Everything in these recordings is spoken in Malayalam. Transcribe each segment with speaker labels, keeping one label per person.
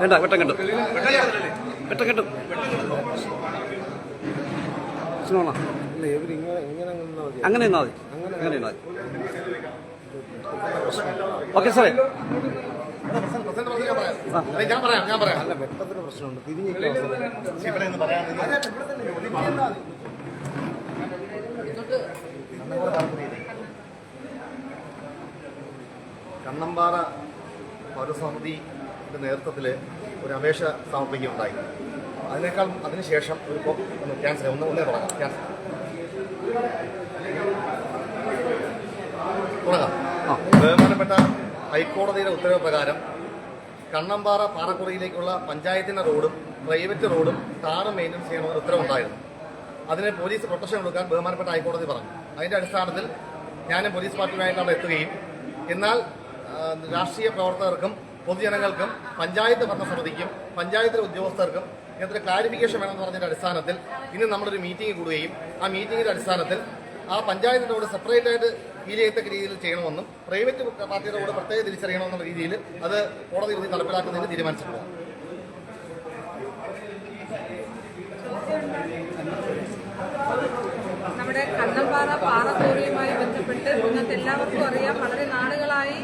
Speaker 1: വേണ്ട വെട്ടം കിട്ടും. വെട്ടം കിട്ടും. അങ്ങനെ നിന്നാൽ മതി. അങ്ങനെ നിന്നാൽ മതി. ഓക്കെ സാറേ.
Speaker 2: ഞാൻ പറയാം ഞാൻ പറയാം.
Speaker 3: അല്ല വെട്ടത്തിന് പ്രശ്നമുണ്ട്. തിരിഞ്ഞു
Speaker 2: ഇവിടെ നിന്ന് പറയാൻ കണ്ണമ്പാറ പൗരസമിതിയുടെ നേതൃത്വത്തിൽ ഒരു അപേക്ഷ സമർപ്പിക്കുകയുണ്ടായി അതിനേക്കാൾ അതിനുശേഷം ഒരു ക്യാൻസർ ഒന്ന് ക്യാൻസൽ ഒന്ന് ഒന്നേ തുടങ്ങാം. ക്യാൻസൽ തുടങ്ങാം.
Speaker 1: ആ.
Speaker 2: ബഹുമാനപ്പെട്ട ഹൈക്കോടതിയുടെ ഉത്തരവ് പ്രകാരം കണ്ണമ്പാറ പാറക്കുറയിലേക്കുള്ള പഞ്ചായത്തിന്റെ റോഡും പ്രൈവറ്റ് റോഡും ടാറ് മെയിന്റെനൻസ് ചെയ്യണമെന്ന് ഉത്തരവുണ്ടായിരുന്നു. അതിന് പോലീസ് പ്രൊട്ടക്ഷൻ കൊടുക്കാൻ ബഹുമാനപ്പെട്ട ഹൈക്കോടതി പറഞ്ഞു. അതിന്റെ അടിസ്ഥാനത്തിൽ ഞാനും പോലീസ് പാർട്ടിയുമായിട്ട് അവിടെ എത്തുകയും എന്നാൽ രാഷ്ട്രീയ പ്രവർത്തകർക്കും പൊതുജനങ്ങൾക്കും പഞ്ചായത്ത് ഭരണസമിതിക്കും പഞ്ചായത്തിലെ ഉദ്യോഗസ്ഥർക്കും ഇങ്ങനത്തെ ക്ലാരിഫിക്കേഷൻ വേണമെന്ന് പറഞ്ഞതിന്റെ അടിസ്ഥാനത്തിൽ ഇന്ന് നമ്മളൊരു മീറ്റിംഗ് കൂടുകയും ആ മീറ്റിംഗിന്റെ അടിസ്ഥാനത്തിൽ ആ പഞ്ചായത്തിന്റെ കൂടെ സെപ്പറേറ്റ് ആയിട്ട് ഫീൽ ചെയ്യത്തക്ക രീതിയിൽ ചെയ്യണമെന്നും പ്രൈവറ്റ് പാർട്ടിയുടെ കൂടെ പ്രത്യേകം തിരിച്ചറിയണമെന്നുള്ള രീതിയിൽ അത് കോടതി വിധി നടപ്പിലാക്കുന്നതിന് തീരുമാനിച്ചിട്ടുണ്ട്.
Speaker 4: നമ്മുടെ കണ്ണമ്പാറ പാറത്തോറിയുമായി ബന്ധപ്പെട്ട് ഇന്നത്തെ എല്ലാവർക്കും അറിയാം. വളരെ നാളുകളായി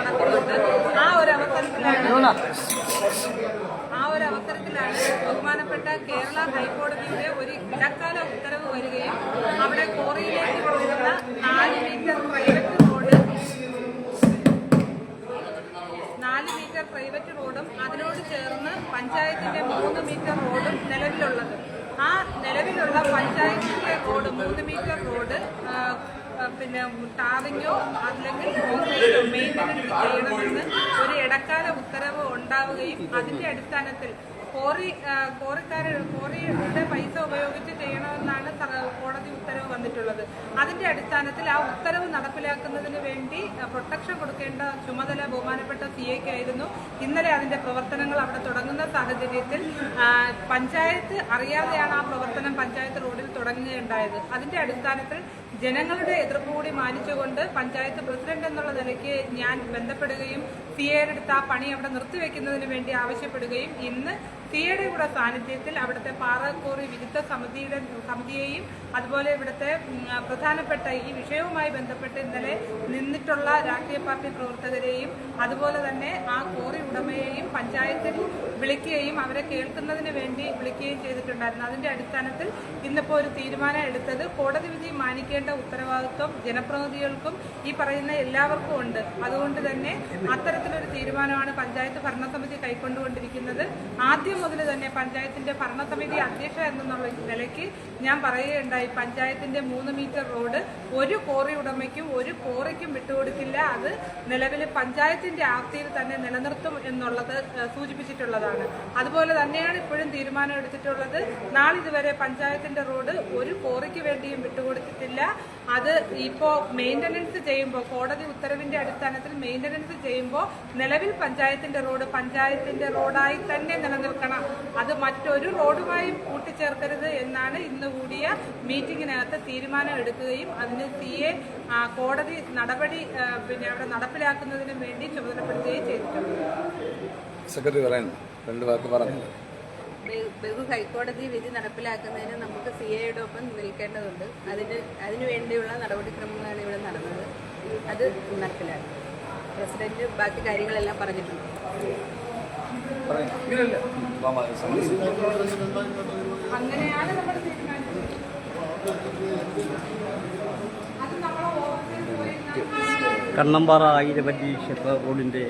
Speaker 4: നടക്കുന്നുണ്ട്. ആ ഒരു അവസരത്തിലാണ് ആ ഒരു അവസരത്തിലാണ് ബഹുമാനപ്പെട്ട കേരള ഹൈക്കോടതിയുടെ ഒരു ഇടക്കാല വരികയും അവിടെ കോറിയിലേക്ക് പോകുന്ന നാല് മീറ്റർ പ്രൈവറ്റ് റോഡ് നാല് മീറ്റർ പ്രൈവറ്റ് റോഡും അതിനോട് ചേർന്ന് പഞ്ചായത്തിന്റെ മൂന്ന് മീറ്റർ റോഡും നിലവിലുള്ളത്. ആ നിലവിലുള്ള പഞ്ചായത്തിന്റെ റോഡ് മൂന്ന് മീറ്റർ റോഡ് പിന്നെ ടാറിങ്ങോ അല്ലെങ്കിൽ കോൺക്രീറ്റോ മെയിന്റനൻസ് ചെയ്യണമെന്ന് ഒരു ഇടക്കാല ഉത്തരവ് ഉണ്ടാവുകയും അതിന്റെ അടിസ്ഥാനത്തിൽ കോറി കോറിക്കാർ കോറിയുടെ പൈസ ഉപയോഗിച്ച് ചെയ്യണമെന്നാണ് കോടതി ഉത്തരവ് വന്നിട്ടുള്ളത്. അതിന്റെ അടിസ്ഥാനത്തിൽ ആ ഉത്തരവ് നടപ്പിലാക്കുന്നതിന് വേണ്ടി പ്രൊട്ടക്ഷൻ കൊടുക്കേണ്ട ചുമതല ബഹുമാനപ്പെട്ട സി എക്കായിരുന്നു ഇന്നലെ അതിന്റെ പ്രവർത്തനങ്ങൾ അവിടെ തുടങ്ങുന്ന സാഹചര്യത്തിൽ പഞ്ചായത്ത് അറിയാതെയാണ് ആ പ്രവർത്തനം പഞ്ചായത്ത് റോഡിൽ തുടങ്ങുകയുണ്ടായത്. അതിന്റെ അടിസ്ഥാനത്തിൽ ജനങ്ങളുടെ എതിർപ്പ് കൂടി മാനിച്ചുകൊണ്ട് പഞ്ചായത്ത് പ്രസിഡന്റ് എന്നുള്ള നിലയ്ക്ക് ഞാൻ ബന്ധപ്പെടുകയും സി എയുടെ ആ പണി അവിടെ നിർത്തിവെക്കുന്നതിന് വേണ്ടി ആവശ്യപ്പെടുകയും ഇന്ന് തിയേടെ കൂടെ സാന്നിധ്യത്തിൽ അവിടുത്തെ പാറക്കോറി വിരുദ്ധ സമിതിയുടെ സമിതിയെയും അതുപോലെ ഇവിടുത്തെ പ്രധാനപ്പെട്ട ഈ വിഷയവുമായി ബന്ധപ്പെട്ട് ഇന്നലെ നിന്നിട്ടുള്ള രാഷ്ട്രീയ പാർട്ടി പ്രവർത്തകരെയും അതുപോലെ തന്നെ ആ കോറി ഉടമയെയും പഞ്ചായത്തിൽ വിളിക്കുകയും അവരെ കേൾക്കുന്നതിന് വേണ്ടി വിളിക്കുകയും ചെയ്തിട്ടുണ്ടായിരുന്നു. അതിന്റെ അടിസ്ഥാനത്തിൽ ഇന്നിപ്പോൾ ഒരു തീരുമാനം എടുത്തത് കോടതി വിധി മാനിക്കേണ്ട ഉത്തരവാദിത്വം ജനപ്രതിനിധികൾക്കും ഈ പറയുന്ന എല്ലാവർക്കും ഉണ്ട്. അതുകൊണ്ട് തന്നെ അത്തരത്തിലൊരു തീരുമാനമാണ് പഞ്ചായത്ത് ഭരണസമിതി കൈക്കൊണ്ടുകൊണ്ടിരിക്കുന്നത്. ആദ്യം മുതൽ തന്നെ പഞ്ചായത്തിന്റെ ഭരണസമിതി അധ്യക്ഷ എന്നുള്ള നിലയ്ക്ക് ഞാൻ പറയുകയുണ്ടായി. പഞ്ചായത്തിന്റെ മൂന്ന് മീറ്റർ റോഡ് ഒരു കോറി ഉടമയ്ക്കും ഒരു കോറിക്കും വിട്ടുകൊടുക്കില്ല. അത് നിലവിൽ പഞ്ചായത്തിന്റെ ആസ്തിയിൽ തന്നെ നിലനിർത്തും എന്നുള്ളത് സൂചിപ്പിച്ചിട്ടുള്ളതാണ്. അതുപോലെ തന്നെയാണ് ഇപ്പോഴും തീരുമാനം എടുത്തിട്ടുള്ളത്. നാളിതുവരെ പഞ്ചായത്തിന്റെ റോഡ് ഒരു കോറിക്ക് വേണ്ടിയും വിട്ടുകൊടുത്തിട്ടില്ല. അത് ഇപ്പോൾ മെയിന്റനൻസ് ചെയ്യുമ്പോൾ കോടതി ഉത്തരവിന്റെ അടിസ്ഥാനത്തിൽ മെയിന്റനൻസ് ചെയ്യുമ്പോൾ നിലവിൽ പഞ്ചായത്തിന്റെ റോഡ് പഞ്ചായത്തിന്റെ റോഡായി തന്നെ നിലനിൽക്കണം. അത് മറ്റൊരു റോഡുമായി കൂട്ടിച്ചേർക്കരുത് എന്നാണ് ഇന്ന് കൂടിയ മീറ്റിംഗിനകത്ത് തീരുമാനം എടുക്കുകയും അതിന് സി എ കോടതി നടപടി പിന്നെ അവിടെ നടപ്പിലാക്കുന്നതിന് വേണ്ടി ചുമതലപ്പെടുത്തുകയും ചെയ്തിട്ടുണ്ട്.
Speaker 3: സെക്രട്ടറി പറയുന്നു. രണ്ട് വാക്ക് പറഞ്ഞു
Speaker 5: ബഹു- ഹൈക്കോടതി വിധി നടപ്പിലാക്കുന്നതിന് നമുക്ക് സി എയുടെ ഒപ്പം നിൽക്കേണ്ടതുണ്ട്. അതിന് അതിനുവേണ്ടിയുള്ള നടപടിക്രമങ്ങളാണ് ഇവിടെ നടന്നത്. അത് നടപ്പിലാക്കും. പ്രസിഡന്റ് ബാക്കി കാര്യങ്ങളെല്ലാം പറഞ്ഞിട്ടുണ്ട്.
Speaker 4: അങ്ങനെയാണ് നമ്മുടെ തീരുമാനം.
Speaker 1: കണ്ണമ്പാറ ആയിരവല്ലി ക്ഷേത്ര റോഡിന്റെ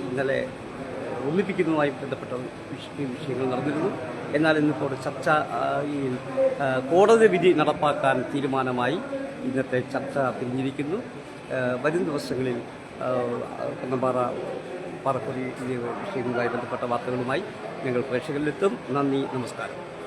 Speaker 1: ഇന്നലെ ഒന്നിപ്പിക്കുന്നതുമായി ബന്ധപ്പെട്ട വിഷ- വിഷയങ്ങൾ നടന്നിരുന്നു. എന്നാൽ ഇന്നിപ്പോൾ ചർച്ച ഈ കോടതി വിധി നടപ്പാക്കാൻ തീരുമാനമായി ഇന്നത്തെ ചർച്ച പിരിഞ്ഞിരിക്കുന്നു. വരും ദിവസങ്ങളിൽ കണ്ണമ്പാറ പാറക്കൊലി വിഷയങ്ങളുമായി ബന്ധപ്പെട്ട വാർത്തകളുമായി ഞങ്ങൾ പ്രേക്ഷകരിലെത്തും. നന്ദി നമസ്കാരം.